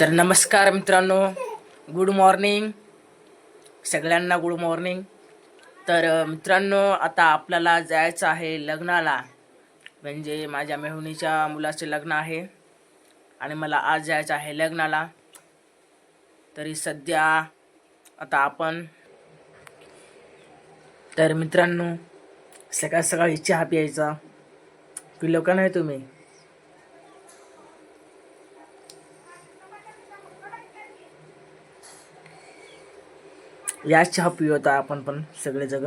तर नमस्कार मित्रांनो गुड मॉर्निंग सगळ्यांना गुड मॉर्निंग तर मित्रांनो आता आपल्याला जायचं आहे लग्नाला. म्हणजे माझ्या मेहुणीच्या मुलाचे लग्न आहे आणि मला आज जायचं आहे लग्नाला. तरी सध्या आता आपण तर मित्रांनो सकाळ सकाळी चहा प्यायचा. पिलो का नाही तुम्ही? याच चहा पिऊ आपण पण सगळे जग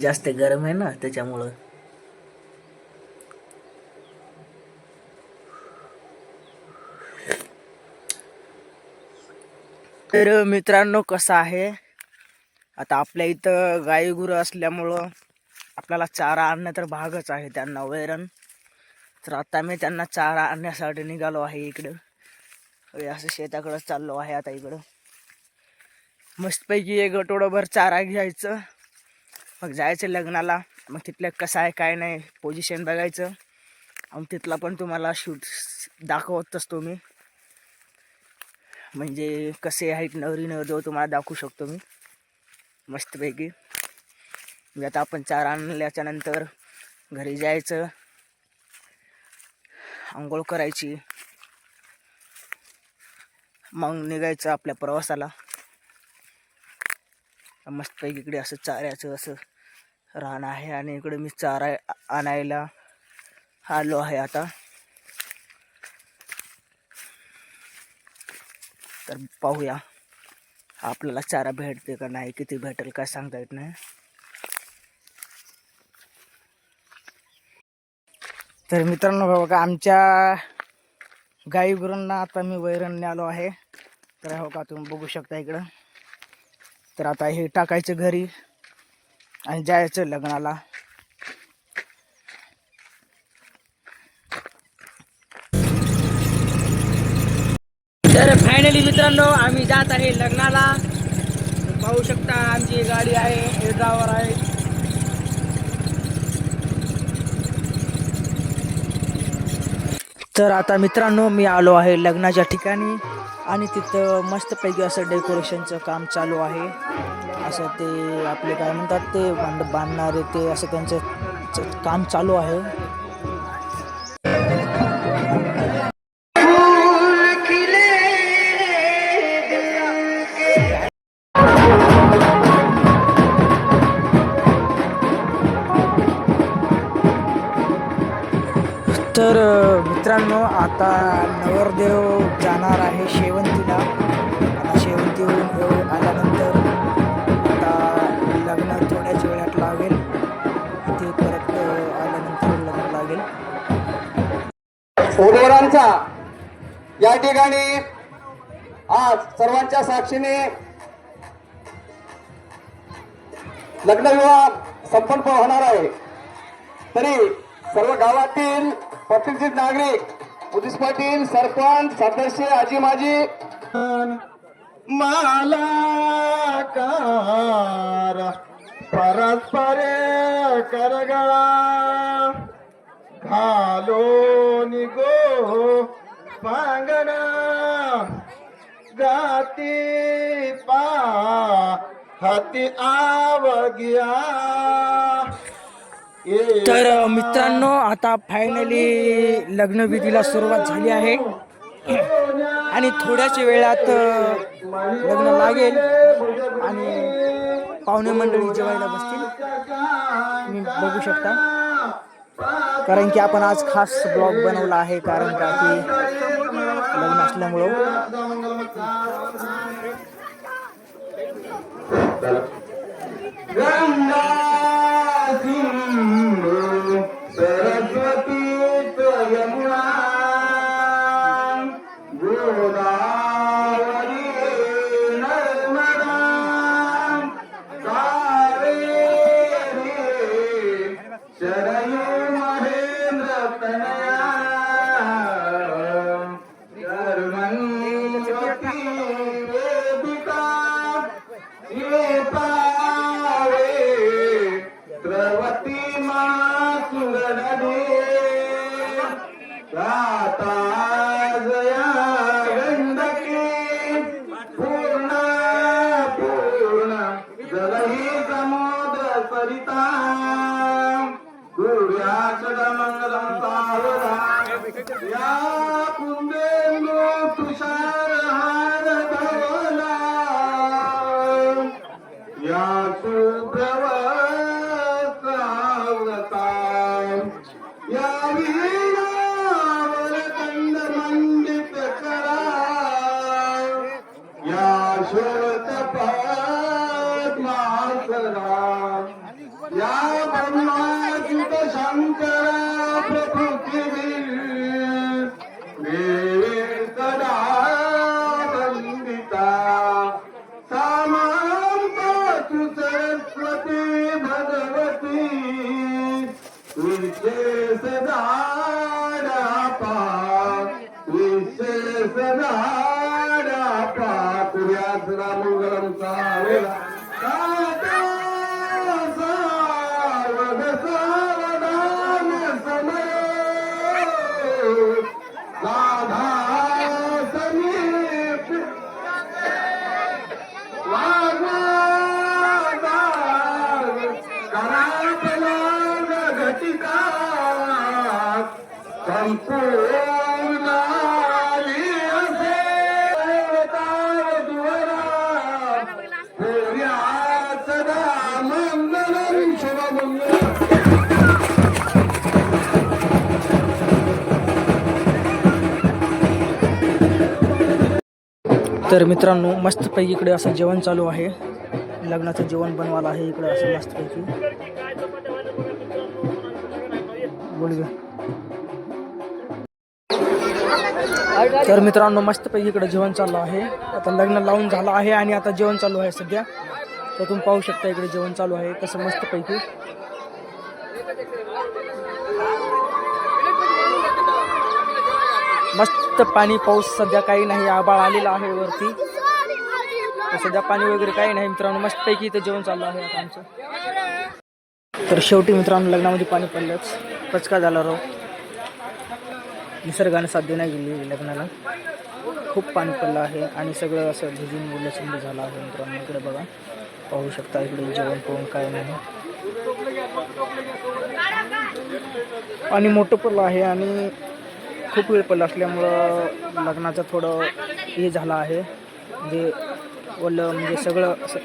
जास्त गरम आहे ना त्याच्यामुळं. तर मित्रांनो कसं आहे? आता आपल्या इथं गाई गुरं असल्यामुळं आपल्याला चारा आणणं तर भागच आहे त्यांना वैरण. तर आता मी त्यांना चारा आणण्यासाठी निघालो आहे इकडं. असं शेताकडं चाललो आहे आता इकडं. मस्तपैकी एक आठवडाभर चारा घ्यायचं. मग जायचं लग्नाला. मग तिथलं कसं आहे काय नाही पोझिशन बघायचं. आणि तिथला पण तुम्हाला शूट दाखवत असतो मी. म्हणजे कसे आहेत नवरी नवरदेव तुम्हाला दाखवू शकतो मी. मस्तपैकी. म्हणजे आता आपण चार आणल्याच्या नंतर घरी जायचं. आंघोळ करायची. मग निघायचं आपल्या प्रवासाला. मस्तपैकी इकडे असं चाऱ्याचं असं रान आहे आणि इकडे मी चारा आणायला आलो आहे आता. तर पाहूया आपल्याला चारा भेटते का नाही किती भेटेल काय सांगता येत नाही. तर मित्रांनो बघा आमच्या गाई गुरूंना आता मी वैरण आलो आहे. तर हो का तुम्ही बघू शकता इकडं. तर आता हे टाकायचं घरी आणि जायचं लग्नाला. तर फायनली मित्रांनो आम्ही जात आहे लग्नाला. पाहू शकता आमची गाडी आहे ड्रायव्हर आहे. तर आता मित्रांनो मी आलो आहे लग्नाच्या ठिकाणी आणि तिथं मस्तपैकी असं डेकोरेशनचं काम चालू आहे. असं ते आपले काय म्हणतात ते बांध बांधणारे ते असं त्यांचं काम चालू आहे. आता नवरदेव जाणार आहे शेवंतीला. आता शेवंतीवरून आल्यानंतर आता लग्न थोड्याच वेळात लागेल. ते परत आल्यानंतर लग्न लागेल. उमेदवारांचा या ठिकाणी आज सर्वांच्या साक्षीने लग्नविवाह संपन्न होणार आहे. तरी सर्व गावातील प्रतिष्ठित नागरिक पोलीस पाटील सरपंच सदस्य आजी माजी. मालाकार परस्पर करगळा. घालो निगो पांगणा. गाती पा हाती आवग्या. तर मित्रांनो आता फायनली लग्नविधीला सुरुवात झाली आहे. आणि थोड्याच वेळात लग्न लागेल आणि पाहुणे मंडळी जेवायला बसतील. तुम्ही बघू शकता. कारण की आपण आज खास ब्लॉग बनवला आहे कारण का की लग्न असल्यामुळं. तपा रामंगलम सावेला साता सावध सावधान समय. साधा समीप. करापलाग घटिका संपूर्ण तर मित्रांनो मस्तपैकी इकडे असं जेवण चालू आहे. लग्नाचं जेवण बनवायला आहे इकडे असं मस्तपैकी. तर मित्रांनो मस्तपैकी इकडे जेवण चालू आहे. आता लग्न लावून झालं आहे आणि आता जेवण चालू आहे सध्या. तर तुम्ही पाहू शकता इकडे जेवण चालू आहे. कसं मस्तपैकी. मस्त पाणी पाऊस सध्या काही नाही. आबाळ आलेला आहे वरती. सध्या पाणी वगैरे काही नाही मित्रांनो. मस्तपैकी इथं जेवण चालू आहे आता आमचं. तर शेवटी मित्रांनो लग्नामध्ये पाणी पडलंच. पचका झाला राव? निसर्गाने साध्य नाही गेली लग्नाला. खूप पाणी पडलं आहे आणि सगळं असं भिजून उलसुंड झालं आहे मित्रांनो. इकडे बघा. पाहू शकता इकडे जेवण पाहून काय नाही. आणि मोठं पडलं आहे आणि खूप वेळ पडला असल्यामुळं लग्नाचं थोडं हे झालं आहे. म्हणजे ओलं म्हणजे सगळं असं